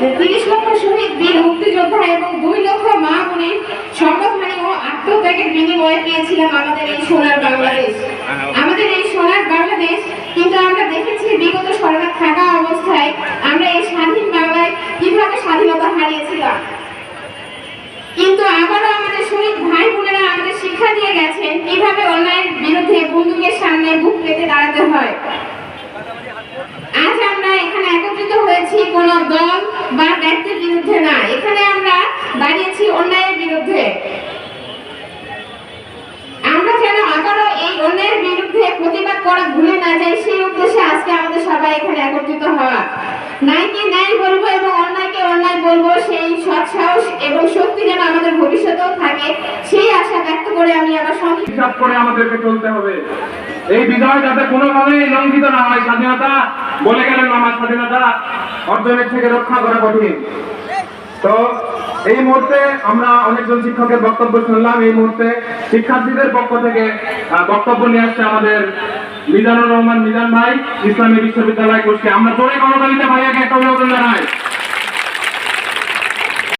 তিরিশ লক্ষ শহীদ বীর মুক্তিযোদ্ধা এবং দুই লক্ষ মা বোনের সম্মানহানি ও আত্মত্যাগের বিনিময়ে পেয়েছিলাম আমাদের এই সোনার বাংলাদেশ। আমাদের এই সোনার বাংলাদেশ, কিন্তু আমরা দেখেছি বিগত সরকার থাকা অবস্থায় আমরা এই স্বাধীন বাংলায় কীভাবে স্বাধীনতা হারিয়েছিলাম। কিন্তু আবারও আমাদের শহীদ ভাই বোনেরা আমাদের শিক্ষা দিয়ে গেছেন কীভাবে অন্যায়ের বিরুদ্ধে বন্দুকের সামনে বুক পেতে দাঁড়াতে হয়। আজ আমরা এখানে একত্রিত হয়েছি কোন দল বা ব্যক্তির বিরুদ্ধে না। এখানে আমরা দাঁড়িয়েছি অন্যায়ের বিরুদ্ধে। আমরা যেন আবারও এই অন্যায়ের বিরুদ্ধে প্রতিবাদ করা ভুলে না যাই, সেই উদ্দেশ্যে আজকে আমাদের সবাই এখানে একত্রিত হওয়া। ন্যায়কে ন্যায় বলব এবং অন্যায়কে অন্যায় বলব, সেই সৎ সাহস এবং শক্তি যেন আমাদের ভবিষ্যতেও থাকে, সেই আশা ব্যক্ত করে আমি আবার সংক্ষিপ্ত করে আমাদেরকে চলতে হবে। এই বিজয় যাতে কোনোভাবেই লঙ্ঘিত না হয়, স্বাধীনতা বলে গেলেন আমার স্বাধীনতা অর্জনের থেকে রক্ষা করা কঠিন। তো এই মুহূর্তে আমরা অনেকজন শিক্ষকের বক্তব্য শুনলাম, এই মুহূর্তে শিক্ষার্থীদের পক্ষ থেকে বক্তব্য নিয়ে আসছে আমাদের মিজানুর রহমান মিজান ভাই, ইসলামী বিশ্ববিদ্যালয় গোষ্ঠী। আমরা জোরে গণতালিতে ভাইয়াকে একটা অভিনন্দন জানাই।